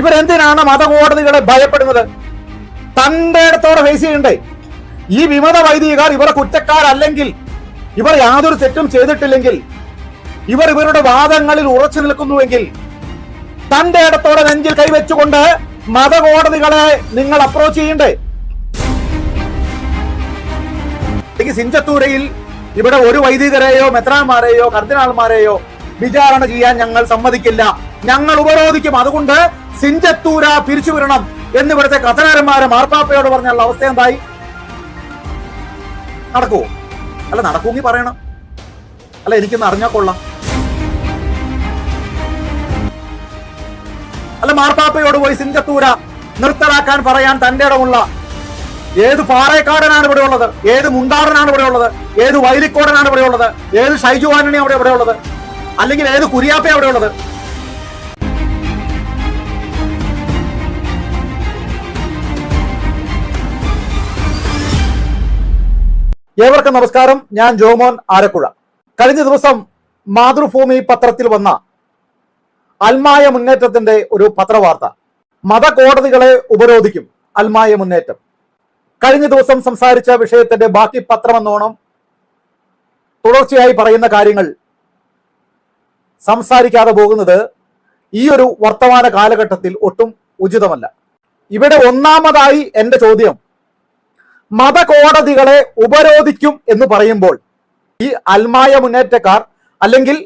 ഇവരെന്തിനാണ് മതകോടതികളെ ഭയപ്പെടുന്നത്? തന്റെ ഇടത്തോടെ ഫേസ് ചെയ്യണ്ടേ? ഈ വിമത വൈദികർ ഇവരെ കുറ്റക്കാരല്ലെങ്കിൽ ഇവർ യാതൊരു തെറ്റും ചെയ്തിട്ടില്ലെങ്കിൽ ഇവർ ഇവരുടെ വാദങ്ങളിൽ ഉറച്ചു നിൽക്കുന്നുവെങ്കിൽ തന്റെ ഇടത്തോടെ നെഞ്ചിൽ കൈവച്ചുകൊണ്ട് മതകോടതികളെ നിങ്ങൾ അപ്രോച്ച് ചെയ്യണ്ടേ? സിഞ്ചത്തൂരയിൽ ഇവിടെ ഒരു വൈദികരെയോ മെത്രാന്മാരെയോ കർദിനാൾമാരെയോ വിചാരണ ചെയ്യാൻ ഞങ്ങൾ സമ്മതിക്കില്ല. ഞങ്ങൾ ഉപരോധിക്കും. അതുകൊണ്ട് സിഞ്ചത്തൂര പിരിച്ചുവിടണം എന്ന് ഇവിടുത്തെ കഥനാരന്മാരെ മാർപ്പാപ്പയോട് പറഞ്ഞുള്ള അവസ്ഥ എന്തായി? നടക്കുവോ? അല്ല നടക്കൂങ്ങി പറയണം. അല്ല എനിക്കൊന്ന് അറിഞ്ഞാൽ കൊള്ളാം. അല്ല മാർപ്പാപ്പയോട് പോയി സിഞ്ചത്തൂര നിർത്തലാക്കാൻ പറയാൻ തന്റെ ഇടമുള്ള ഏത് പാറേക്കാടനാണ് ഇവിടെ ഉള്ളത്? ഏത് മുണ്ടാടനാണ് ഇവിടെ ഉള്ളത്? ഏത് വൈലിക്കോടനാണ് ഇവിടെ ഉള്ളത്? ഏത് ഷൈജു ആന്റണി അവിടെ ഇവിടെ ഉള്ളത്? അല്ലെങ്കിൽ ഏത് കുരിയാപ്പ അവിടെ ഉള്ളത്? ഏവർക്കും നമസ്കാരം. ഞാൻ ജോമോൻ ആരക്കുഴ. കഴിഞ്ഞ ദിവസം മാതൃഭൂമി പത്രത്തിൽ വന്ന അൽമായ മുന്നേറ്റത്തിന്റെ ഒരു പത്രവാർത്ത. മതകോടതികളെ ഉപരോധിക്കും അൽമായ മുന്നേറ്റം. കഴിഞ്ഞ ദിവസം സംസാരിച്ച വിഷയത്തിന്റെ ബാക്കി പത്രമെന്നോണം തുടർച്ചയായി പറയുന്ന കാര്യങ്ങൾ സംസാരിക്കാതെ പോകുന്നത് ഈ ഒരു വർത്തമാന കാലഘട്ടത്തിൽ ഒട്ടും ഉചിതമല്ല. ഇവിടെ ഒന്നാമതായി എന്റെ ചോദ്യം മതകോടതികളെ ഉപരോധിക്കും എന്ന് പറയുമ്പോൾ ഈ അൽമായ മുന്നേറ്റക്കാർ അല്ലെങ്കിൽ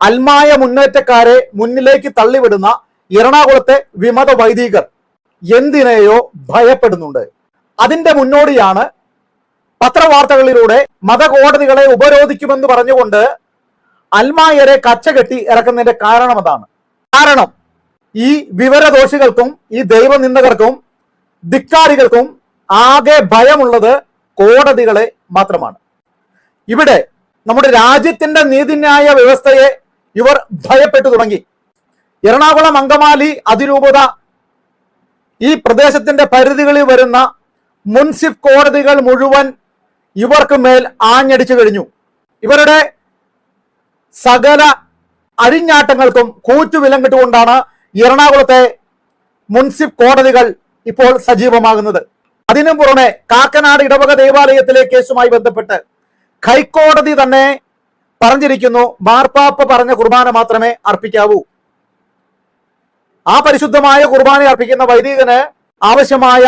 അൽമായ മുന്നേറ്റക്കാരെ മുന്നിലേക്ക് തള്ളിവിടുന്ന എറണാകുളത്തെ വിമത വൈദികർ എന്തിനെയോ ഭയപ്പെടുന്നുണ്ട്. അതിന്റെ മുന്നോടിയാണ് പത്രവാർത്തകളിലൂടെ മതകോടതികളെ ഉപരോധിക്കുമെന്ന് പറഞ്ഞുകൊണ്ട് അൽമായരെ കച്ചകെട്ടി ഇറക്കുന്നതിന്റെ കാരണം അതാണ്. കാരണം ഈ വിവരദോഷികൾക്കും ഈ ദൈവനിന്ദകർക്കും ധിക്കാരികൾക്കും ആകെ ഭയമുള്ളത് കോടതികളെ മാത്രമാണ്. ഇവിടെ നമ്മുടെ രാജ്യത്തിന്റെ നീതിന്യായ വ്യവസ്ഥയെ ഇവർ ഭയപ്പെട്ടു തുടങ്ങി. എറണാകുളം അങ്കമാലി അതിരൂപത ഈ പ്രദേശത്തിന്റെ പരിധികളിൽ വരുന്ന മുൻസിഫ് കോടതികൾ മുഴുവൻ ഇവർക്ക് മേൽ ആഞ്ഞടിച്ചു കഴിഞ്ഞു. ഇവരുടെ സകല അഴിഞ്ഞാട്ടങ്ങൾക്കും കൂറ്റുവിലങ്ങിട്ടുകൊണ്ടാണ് എറണാകുളത്തെ മുൻസിഫ് കോടതികൾ ഇപ്പോൾ സജീവമാകുന്നത്. അതിനു പുറമെ കാക്കനാട് ഇടവക ദേവാലയത്തിലെ കേസുമായി ബന്ധപ്പെട്ട് ഹൈക്കോടതി തന്നെ പറഞ്ഞിരിക്കുന്നു മാർപ്പാപ്പ പറഞ്ഞ കുർബാന മാത്രമേ അർപ്പിക്കാവൂ. ആ പരിശുദ്ധമായ കുർബാന അർപ്പിക്കുന്ന വൈദികന് ആവശ്യമായ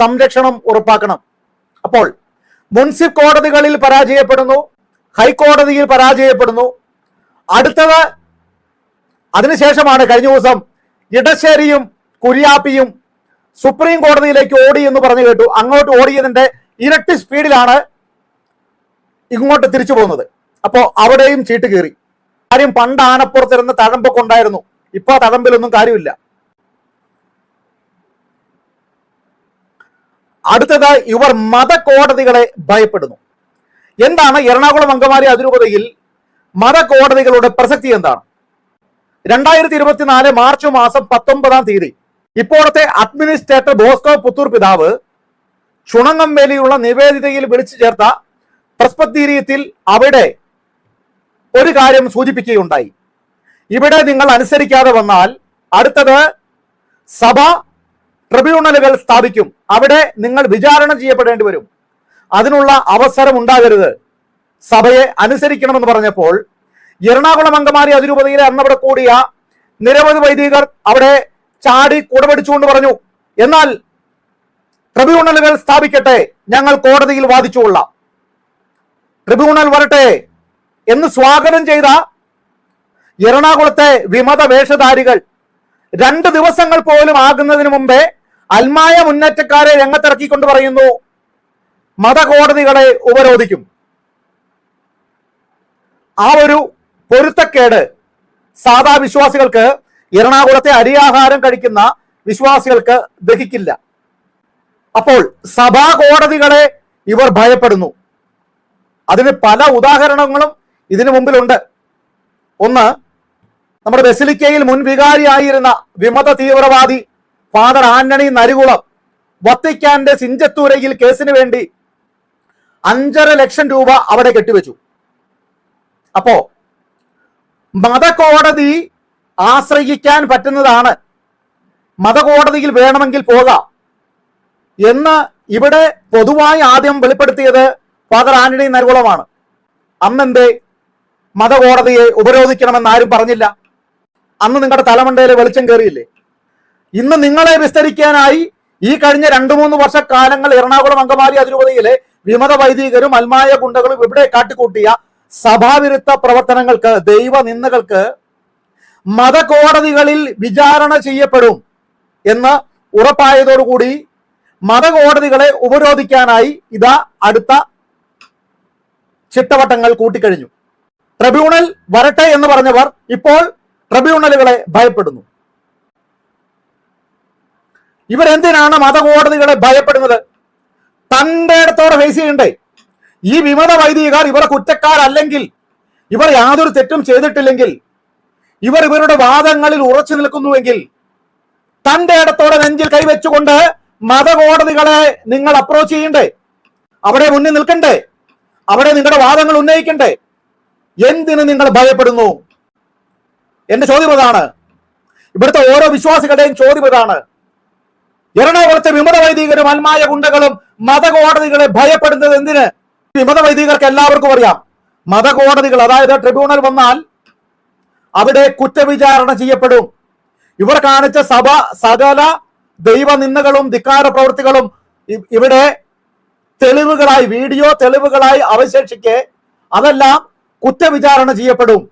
സംരക്ഷണം ഉറപ്പാക്കണം. അപ്പോൾ മുൻസിഫ് കോടതികളിൽ പരാജയപ്പെടുന്നു ഹൈക്കോടതിയിൽ പരാജയപ്പെടുന്നു. അടുത്തത് അതിനുശേഷമാണ് കഴിഞ്ഞ ദിവസം ഇടശ്ശേരിയും കുര്യാപ്പിയും സുപ്രീം കോടതിയിലേക്ക് ഓടി എന്ന് പറഞ്ഞു കേട്ടു. അങ്ങോട്ട് ഓടിയതിന്റെ ഇരട്ടി സ്പീഡിലാണ് ഇങ്ങോട്ട് തിരിച്ചു പോകുന്നത്. അപ്പോ അവിടെയും ചീട്ട് കീറി. കാര്യം പണ്ട് ആനപ്പുറത്തിരുന്ന് തഴമ്പൊക്കെ ഉണ്ടായിരുന്നു. ഇപ്പൊ തഴമ്പിലൊന്നും കാര്യമില്ല. അടുത്തത് ഇവർ മതകോടതികളെ ഭയപ്പെടുന്നു. എന്താണ് എറണാകുളം അങ്കമാലി അതിരൂപതയിൽ മതകോടതികളുടെ പ്രസക്തി എന്താണ്? രണ്ടായിരത്തി ഇരുപത്തിനാല് മാർച്ച് മാസം പത്തൊമ്പതാം തീയതി ഇപ്പോഴത്തെ അഡ്മിനിസ്ട്രേറ്റർ ബോസ്കോ പുത്തൂർ പിതാവ് ചുണങ്ങംവേലിയുള്ള നിവേദിതയിൽ വിളിച്ചു ചേർത്ത പ്രസ്പത്തീരിയത്തിൽ അവിടെ ഒരു കാര്യം സൂചിപ്പിക്കുകയുണ്ടായി. ഇവിടെ നിങ്ങൾ അനുസരിക്കാതെ വന്നാൽ അടുത്തത് സഭ ട്രിബ്യൂണലുകൾ സ്ഥാപിക്കും. അവിടെ നിങ്ങൾ വിചാരണ ചെയ്യപ്പെടേണ്ടി വരും. അതിനുള്ള അവസരം ഉണ്ടാകരുത്. സഭയെ അനുസരിക്കണമെന്ന് പറഞ്ഞപ്പോൾ എറണാകുളം അങ്കമാലി അതിരൂപതയിലെ അന്നവിടെ കൂടിയ നിരവധി വൈദികർ അവിടെ ചാടി കുടപിടിച്ചുകൊണ്ട് പറഞ്ഞു എന്നാൽ ട്രിബ്യൂണലുകൾ സ്ഥാപിക്കട്ടെ ഞങ്ങൾ കോടതിയിൽ വാദിച്ചുകൊള്ളാം ട്രിബ്യൂണൽ വരട്ടെ എന്ന് സ്വാഗതം ചെയ്ത എറണാകുളത്തെ വിമത വേഷധാരികൾ രണ്ട് ദിവസങ്ങൾ പോലും ആകുന്നതിന് മുമ്പേ അൽമായ മുന്നേറ്റക്കാരെ രംഗത്തിറക്കിക്കൊണ്ട് പറയുന്നു മതകോടതികളെ ഉപരോധിക്കും. ആ ഒരു പൊരുത്തക്കേട് സാധാ വിശ്വാസികൾക്ക് എറണാകുളത്തെ അരിയാഹാരം കഴിക്കുന്ന വിശ്വാസികൾക്ക് ദഹിക്കില്ല. അപ്പോൾ സഭാ കോടതികളെ ഇവർ ഭയപ്പെടുന്നു. അതിന് പല ഉദാഹരണങ്ങളും ഇതിനു മുമ്പിലുണ്ട്. ഒന്ന് നമ്മുടെ ബസിലിക്കയിൽ മുൻ വികാരിയായിരുന്ന വിമത തീവ്രവാദി ഫാദർ ആന്റണി നരികുളം വത്തിക്കാന്റെ സിഞ്ചത്തൂരയിൽ കേസിന് വേണ്ടി അഞ്ചര ലക്ഷം രൂപ അവിടെ കെട്ടിവെച്ചു. അപ്പോ മതകോടതി ആശ്രയിക്കാൻ പറ്റുന്നതാണ്. മതകോടതിയിൽ വേണമെങ്കിൽ പോകാം. എന്ന് ഇവിടെ പൊതുവായി ആദ്യം വെളിപ്പെടുത്തിയത് ഫാദർ ആന്റണി നരുകുളമാണ്. അന്നെന്തേ? മതകോടതിയെ ഉപരോധിക്കണമെന്ന് ആരും പറഞ്ഞില്ല. അന്ന് നിങ്ങളുടെ തലമണ്ടയിലെ വെളിച്ചം കയറിയില്ലേ ഇന്ന് നിങ്ങളെ വിസ്തരിക്കാനായി ഈ കഴിഞ്ഞ രണ്ടു മൂന്ന് വർഷക്കാലങ്ങൾ എറണാകുളം അങ്കമാലി അതിരൂപതയിലെ വിമത വൈദികരും അൽമായ ഗുണ്ടകളും ഇവിടെ കാട്ടിക്കൂട്ടിയ സഭാവിരുദ്ധ പ്രവർത്തനങ്ങൾക്ക് ദൈവ നിന്ദകൾക്ക് മതകോടതികളിൽ വിചാരണ ചെയ്യപ്പെടും എന്ന് ഉറപ്പായതോടുകൂടി മതകോടതികളെ ഉപരോധിക്കാനായി ഇതാ അടുത്ത ചിട്ടവട്ടങ്ങൾ കൂട്ടിക്കഴിഞ്ഞു. ട്രിബ്യൂണൽ വരട്ടെ എന്ന് പറഞ്ഞവർ ഇപ്പോൾ ട്രിബ്യൂണലുകളെ ഭയപ്പെടുന്നു. ഇവരെന്തിനാണ് മതകോടതികളെ ഭയപ്പെടുന്നത്? തന്റെ ഇടത്തോടെ ഫേസ് ചെയ്യണ്ടേ? ഈ വിമത വൈദികർ ഇവരെ കുറ്റക്കാരല്ലെങ്കിൽ ഇവർ യാതൊരു തെറ്റും ചെയ്തിട്ടില്ലെങ്കിൽ ഇവർ ഇവരുടെ വാദങ്ങളിൽ ഉറച്ചു നിൽക്കുന്നുവെങ്കിൽ തന്റെ ഇടത്തോടെ നെഞ്ചിൽ കൈവച്ചുകൊണ്ട് മതകോടതികളെ നിങ്ങൾ അപ്രോച്ച് ചെയ്യണ്ടേ? അവിടെ മുന്നിൽ നിൽക്കണ്ടേ? അവിടെ നിങ്ങളുടെ വാദങ്ങൾ ഉന്നയിക്കണ്ടേ? എന്തിന് നിങ്ങൾ ഭയപ്പെടുന്നു? എന്റെ ചോദ്യം അതാണ്. ഇവിടുത്തെ ഓരോ വിശ്വാസികളുടെയും ചോദ്യം ഇതാണ്. എറണാകുളത്തെ വിമത വൈദികരും അന്മായ ഗുണ്ടകളും മതകോടതികളെ ഭയപ്പെടുന്നത് എന്തിന്? വിമത വൈദികർക്ക് എല്ലാവർക്കും അറിയാം. മതകോടതികൾ അതായത് ട്രിബ്യൂണൽ വന്നാൽ അവിടെ കുറ്റവിചാരണ ചെയ്യപ്പെടും. ഇവർ കാണിച്ച സഭ സകല ദൈവനിന്ദകളും ധിക്കാര പ്രവൃത്തികളും ഇവിടെ തെളിവുകളായി വീഡിയോ തെളിവുകളായി അവശേഷിക്കെ അതെല്ലാം കുറ്റവിചാരണ ചെയ്യപ്പെടും.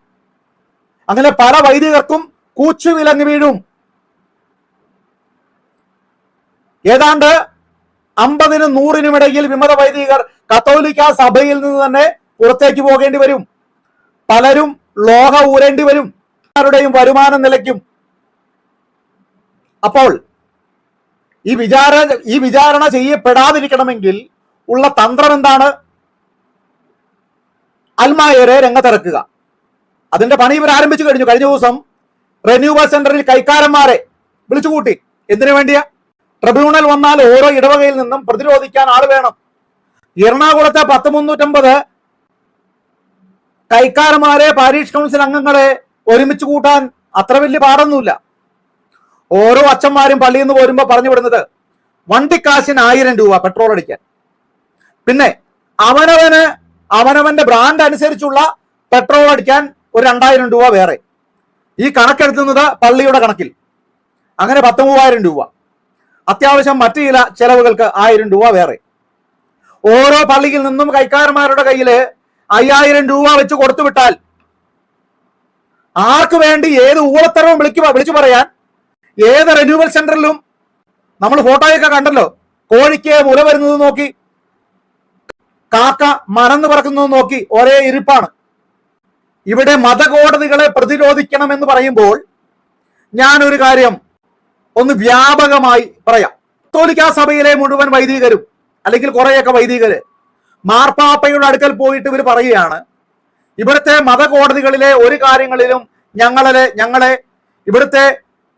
അങ്ങനെ പല വൈദികർക്കും കൂച്ചു വിലങ്ങി വീഴും. ഏതാണ്ട് അമ്പതിനും നൂറിനും ഇടയിൽ വിമത വൈദികർ കത്തോലിക്ക സഭയിൽ നിന്ന് തന്നെ പുറത്തേക്ക് പോകേണ്ടി വരും. പലരും ലോഹ ഊരേണ്ടി വരും. വരുമാന നിലയ്ക്കും. അപ്പോൾ ഈ വിചാര ഈ വിചാരണ ചെയ്യപ്പെടാതിരിക്കണമെങ്കിൽ ഉള്ള തന്ത്രം എന്താണ്? അൽമായരെ രംഗത്തിറക്കുക അതിന്റെ പണി ഇവർ ആരംഭിച്ചു കഴിഞ്ഞു. കഴിഞ്ഞ ദിവസം റെന്യൂവൽ സെന്ററിൽ കൈക്കാരന്മാരെ വിളിച്ചുകൂട്ടി എന്തിനു വേണ്ടിയാ? ട്രിബ്യൂണൽ വന്നാൽ ഓരോ ഇടവകയിൽ നിന്നും പ്രതിരോധിക്കാൻ ആൾ വേണം. എറണാകുളത്തെ പത്ത് മുന്നൂറ്റമ്പത് കൈക്കാരന്മാരെ പാരീഷ് കൗൺസിൽ അംഗങ്ങളെ ഒരുമിച്ച് കൂട്ടാൻ അത്ര വലിയ പാടൊന്നുമില്ല. ഓരോ അച്ഛന്മാരും പള്ളിയിൽ നിന്ന് പോരുമ്പോ പറഞ്ഞു വിടുന്നത് വണ്ടിക്കാശിന് ആയിരം രൂപ പെട്രോൾ അടിക്കാൻ. പിന്നെ അവനവന് അവനവന്റെ ബ്രാൻഡ് അനുസരിച്ചുള്ള പെട്രോൾ അടിക്കാൻ ഒരു രണ്ടായിരം രൂപ വേറെ. ഈ കണക്കെടുത്തുന്നത് പള്ളിയുടെ കണക്കിൽ. അങ്ങനെ പത്ത് മൂവായിരം രൂപ. അത്യാവശ്യം മറ്റു ചില ചെലവുകൾക്ക് ആയിരം രൂപ വേറെ. ഓരോ പള്ളിയിൽ നിന്നും കൈക്കാരന്മാരുടെ കയ്യിൽ അയ്യായിരം രൂപ വെച്ച് കൊടുത്തു വിട്ടാൽ ആർക്ക് വേണ്ടി ഏത് ഊളത്തരവും വിളിക്കുക വിളിച്ചു പറയാൻ? ഏത് റിന്യൂവൽ സെന്ററിലും നമ്മൾ ഫോട്ടോയൊക്കെ കണ്ടല്ലോ. കോഴിക്ക് മുല വരുന്നത് നോക്കി കാക്ക മണന്ന് പറക്കുന്നത് നോക്കി ഒരേ ഇരിപ്പാണ്. ഇവിടെ മതകോടതികളെ പ്രതിരോധിക്കണം എന്ന് പറയുമ്പോൾ ഞാൻ ഒരു കാര്യം ഒന്ന് വ്യാപകമായി പറയാം. തോലിക്കാ സഭയിലെ മുഴുവൻ വൈദികരും അല്ലെങ്കിൽ കുറെയൊക്കെ വൈദികര് മാർപ്പാപ്പയുടെ അടുക്കൽ പോയിട്ട് ഇവർ പറയുകയാണ്. ഇവിടുത്തെ മതകോടതികളിലെ ഒരു കാര്യങ്ങളിലും ഞങ്ങളെ ഞങ്ങളെ ഇവിടുത്തെ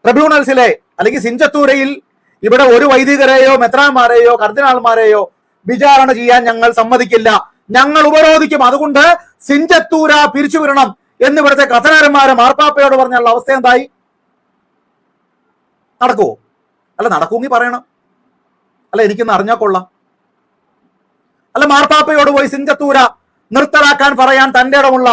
ട്രിബ്യൂണൽസിലെ അല്ലെങ്കിൽ സിഞ്ചത്തൂരയിൽ ഇവിടെ ഒരു വൈദികരെയോ മെത്രാന്മാരെയോ കർദിനാൾമാരെയോ വിചാരണ ചെയ്യാൻ ഞങ്ങൾ സമ്മതിക്കില്ല. ഞങ്ങൾ ഉപരോധിക്കും. അതുകൊണ്ട് സിഞ്ചത്തൂര പിരിച്ചുവിടണം എന്ന് ഇവിടുത്തെ കഥനാരന്മാരെ മാർപ്പാപ്പയോട് പറഞ്ഞുള്ള അവസ്ഥ എന്തായി? നടക്കുവോ? അല്ല നടക്കൂങ്ങി പറയണം. അല്ല എനിക്കൊന്ന് അറിഞ്ഞാൽ കൊള്ളാം. മാർപ്പാപ്പയോട് പോയി സിഞ്ചത്തൂര നിർത്തലാക്കാൻ പറയാൻ തന്റെ ഇടമുള്ള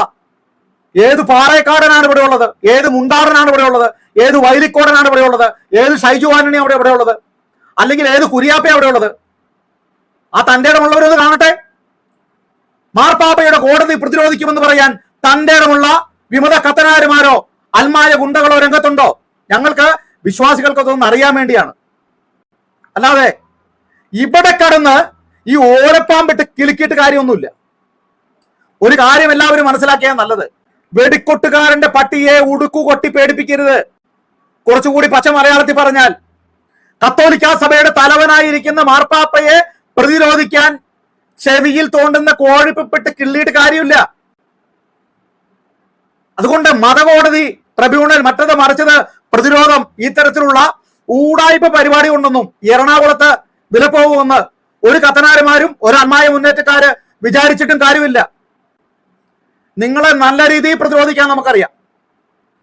ഏത് പാറേക്കാടനാണ് ഇവിടെ ഉള്ളത് ഏത് മുണ്ടാടനാണ് ഇവിടെ ഉള്ളത് ഏത് വൈലിക്കോടനാണ് ഇവിടെ ഉള്ളത് ഏത് ഷൈജു അവിടെ ഇവിടെ ഉള്ളത് അല്ലെങ്കിൽ ഏത് കുരിയാപ്പ അവിടെ ഉള്ളത് ആ തന്റെ ഇടമുള്ളവരൊന്ന് കാണട്ടെ. മാർപ്പാപ്പയുടെ കോടതി പ്രതിരോധിക്കുമെന്ന് പറയാൻ തന്റെ ഇടമുള്ള വിമത കത്തനാരുമാരോ അൽമായ ഗുണ്ടകളോ രംഗത്തുണ്ടോ? ഞങ്ങൾക്ക് വിശ്വാസികൾക്കൊന്നും അറിയാൻ വേണ്ടിയാണ്. അല്ലാതെ ഇവിടെ കടന്ന് ഈ ഓലപ്പാമ്പിട്ട് കിലുക്കിയിട്ട് കാര്യമൊന്നുമില്ല. ഒരു കാര്യം എല്ലാവരും മനസ്സിലാക്കിയാൽ നല്ലത്. വെടിക്കൊട്ടുകാരന്റെ പട്ടിയെ ഉടുക്കു കൊട്ടി പേടിപ്പിക്കരുത്. കുറച്ചുകൂടി പച്ച മലയാളത്തിൽ പറഞ്ഞാൽ കത്തോലിക്ക സഭയുടെ തലവനായിരിക്കുന്ന മാർപ്പാപ്പയെ പ്രതിരോധിക്കാൻ ചെവിയിൽ തോണ്ടുന്ന കോഴിപ്പിട്ട് കിള്ളിയിട്ട് കാര്യമില്ല. അതുകൊണ്ട് മതകോടതി ട്രിബ്യൂണൽ മറ്റത് മറിച്ചത് പ്രതിരോധം. ഇത്തരത്തിലുള്ള ഊടായ്പ പരിപാടി കൊണ്ടൊന്നും എറണാകുളത്ത് വിലപ്പോകുമെന്ന് ഒരു കത്തനാരന്മാരും ഒരു അമ്മായ മുന്നേറ്റക്കാര് വിചാരിച്ചിട്ടും കാര്യമില്ല. നിങ്ങളെ നല്ല രീതിയിൽ പ്രതിരോധിക്കാൻ നമുക്കറിയാം.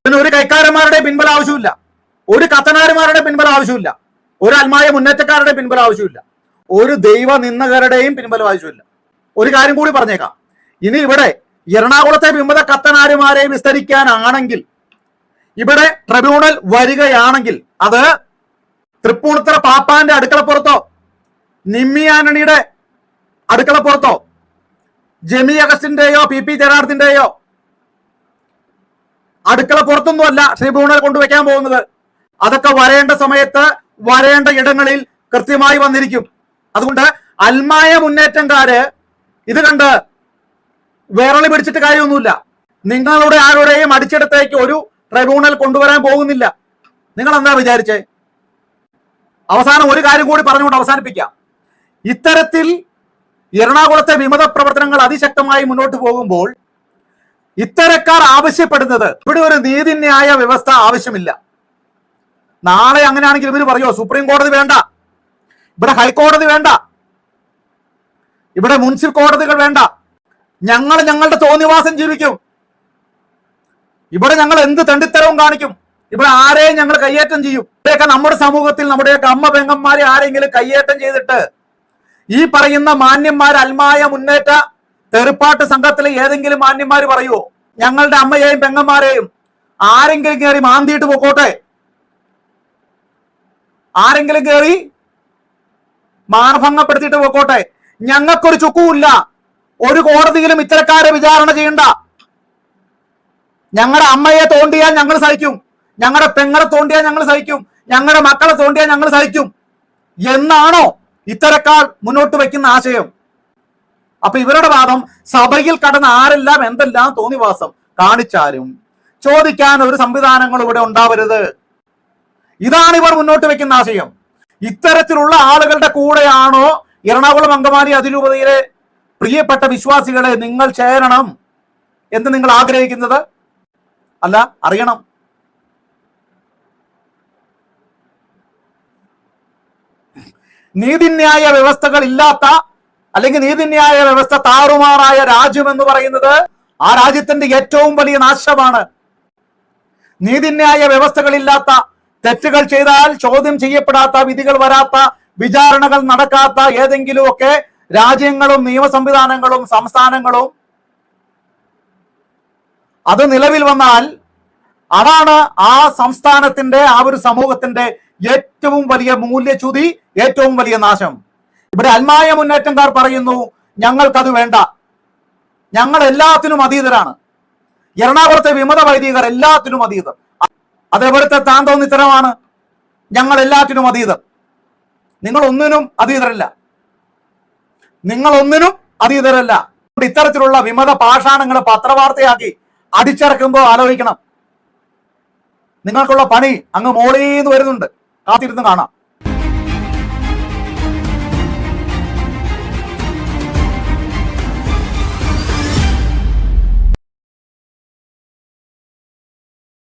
ഇതിന് ഒരു കൈക്കാരന്മാരുടെ പിൻബലം ആവശ്യമില്ല ഒരു കത്തനാരന്മാരുടെ പിൻബലം ആവശ്യമില്ല ഒരു അന്മായ മുന്നേറ്റക്കാരുടെ പിൻബലം ആവശ്യമില്ല ഒരു ദൈവ നിന്നകരുടെയും പിൻബലം ആവശ്യമില്ല ഒരു കാര്യം കൂടി പറഞ്ഞേക്കാം. ഇനി ഇവിടെ എറണാകുളത്തെ വിമത കത്തനാരുമാരെ വിസ്തരിക്കാനാണെങ്കിൽ ഇവിടെ ട്രിബ്യൂണൽ വരികയാണെങ്കിൽ അത് തൃപ്പൂണിത്തറ പാപ്പാന്റെ അടുക്കളപ്പുറത്തോ നിമ്മി ആന്റണിയുടെ അടുക്കള പുറത്തോ? ജെമി അഗസ്റ്റിന്റെയോ പി പി ജനാർദ്ദിന്റെയോ അടുക്കള പുറത്തൊന്നുമല്ല ട്രിബ്യൂണൽ കൊണ്ടുവയ്ക്കാൻ പോകുന്നത്. അതൊക്കെ വരേണ്ട സമയത്ത് വരേണ്ട ഇടങ്ങളിൽ കൃത്യമായി വന്നിരിക്കും. അതുകൊണ്ട് അൽമായ മുന്നേറ്റംകാര് ഇത് കണ്ട് വേറളി പിടിച്ചിട്ട് കാര്യമൊന്നുമില്ല. നിങ്ങളുടെ ആരുടെയും അടിച്ചെടുത്തേക്ക് ഒരു ട്രൈബ്യൂണൽ കൊണ്ടുവരാൻ പോകുന്നില്ല. നിങ്ങൾ എന്താ വിചാരിച്ചേ? അവസാനം ഒരു കാര്യം കൂടി പറഞ്ഞുകൊണ്ട് അവസാനിപ്പിക്കാം. ഇത്തരത്തിൽ എറണാകുളത്തെ വിമത പ്രവർത്തനങ്ങൾ അതിശക്തമായി മുന്നോട്ട് പോകുമ്പോൾ ഇത്തരക്കാർ ആവശ്യപ്പെടുന്നത് ഇവിടെ ഒരു നീതിന്യായ വ്യവസ്ഥ ആവശ്യമില്ല. നാളെ അങ്ങനെയാണെങ്കിൽ ഇവർ പറയോ സുപ്രീം കോടതി വേണ്ട. ഇവിടെ ഹൈക്കോടതി വേണ്ട. ഇവിടെ മുനിസിപ്പൽ കോടതികൾ വേണ്ട. ഞങ്ങൾ ഞങ്ങളുടെ തോന്നിവാസം ജീവിക്കും. ഇവിടെ ഞങ്ങൾ എന്ത് തണ്ടിത്തരവും കാണിക്കും. ഇവിടെ ആരെയും ഞങ്ങൾ കയ്യേറ്റം ചെയ്യും. ഇവിടെയൊക്കെ നമ്മുടെ സമൂഹത്തിൽ നമ്മുടെയൊക്കെ അമ്മ പെങ്ങന്മാരെ ആരെങ്കിലും കയ്യേറ്റം ചെയ്തിട്ട് ഈ പറയുന്ന മാന്യന്മാർ അൽമായ മുന്നേറ്റ തെറിപ്പാട്ട് സംഘത്തിലെ ഏതെങ്കിലും മാന്യന്മാർ പറയുമോ ഞങ്ങളുടെ അമ്മയെയും പെങ്ങന്മാരെയും ആരെങ്കിലും കയറി മാന്തിയിട്ട് പൊക്കോട്ടെ? ആരെങ്കിലും കയറി മാനഭംഗപ്പെടുത്തിയിട്ട് പൊക്കോട്ടെ? ഞങ്ങൾക്കൊരു ചുക്കുമില്ല. ഒരു കോടതിയിലും ഇത്തരക്കാരെ വിചാരണ ചെയ്യണ്ട. ഞങ്ങളുടെ അമ്മയെ തോണ്ടിയാൽ ഞങ്ങൾ സഹിക്കും. ഞങ്ങളുടെ പെങ്ങളെ തോണ്ടിയാൽ ഞങ്ങൾ സഹിക്കും. ഞങ്ങളുടെ മക്കളെ തോണ്ടിയാൽ ഞങ്ങൾ സഹിക്കും. എന്നാണോ? ഇത്തരക്കാർ മുന്നോട്ട് വെക്കുന്ന ആശയം. അപ്പൊ ഇവരുടെ വാദം സഭയിൽ കടന്ന് ആരെല്ലാം എന്തെല്ലാം തോന്നിവാസം കാണിച്ചാലും ചോദിക്കാൻ ഒരു സംവിധാനങ്ങൾ ഇവിടെ ഉണ്ടാവരുത്. ഇതാണ് ഇവർ മുന്നോട്ട് വെക്കുന്ന ആശയം. ഇത്തരത്തിലുള്ള ആളുകളുടെ കൂടെയാണോ എറണാകുളം അങ്കമാലി അതിരൂപതയിലെ പ്രിയപ്പെട്ട വിശ്വാസികളെ നിങ്ങൾ ചേരണം എന്ന് നിങ്ങൾ ആഗ്രഹിക്കുന്നത്? അല്ല അറിയണം. നീതിന്യായ വ്യവസ്ഥകൾ ഇല്ലാത്ത അല്ലെങ്കിൽ നീതിന്യായ വ്യവസ്ഥ താറുമാറായ രാജ്യം എന്ന് പറയുന്നത് ആ രാജ്യത്തിന്റെ ഏറ്റവും വലിയ നാശമാണ്. നീതിന്യായ വ്യവസ്ഥകളില്ലാത്ത തെറ്റുകൾ ചെയ്താൽ ചോദ്യം ചെയ്യപ്പെടാത്ത വിധികൾ വരാത്ത വിചാരണകൾ നടക്കാത്ത ഏതെങ്കിലുമൊക്കെ രാജ്യങ്ങളും നിയമ സംവിധാനങ്ങളും സംസ്ഥാനങ്ങളും അത് നിലവിൽ വന്നാൽ അതാണ് ആ സംസ്ഥാനത്തിന്റെ ആ ഒരു സമൂഹത്തിന്റെ ഏറ്റവും വലിയ മൂല്യച്യുതി ഏറ്റവും വലിയ നാശം. ഇവിടെ അൽമായ മുന്നേറ്റംകാർ പറയുന്നു ഞങ്ങൾക്കത് വേണ്ട. ഞങ്ങൾ എല്ലാത്തിനും അതീതരാണ്. എറണാകുളത്തെ വിമത വൈദികർ എല്ലാത്തിനും അതീതർ. അതേപോലത്തെ താൻ തോന്നിത്തരമാണ് ഞങ്ങൾ എല്ലാത്തിനും അതീതർ. നിങ്ങൾ ഒന്നിനും അതീതരല്ല. നിങ്ങൾ ഒന്നിനും അതീതരല്ല. ഇത്തരത്തിലുള്ള വിമത പാഷാണങ്ങൾ പത്രവാർത്തയാക്കി അടിച്ചിറക്കുമ്പോൾ ആലോചിക്കണം. നിങ്ങൾക്കുള്ള പണി അങ്ങ് മോളീന്ന് വരുന്നുണ്ട്. കാത്തിരുന്ന് കാണാം.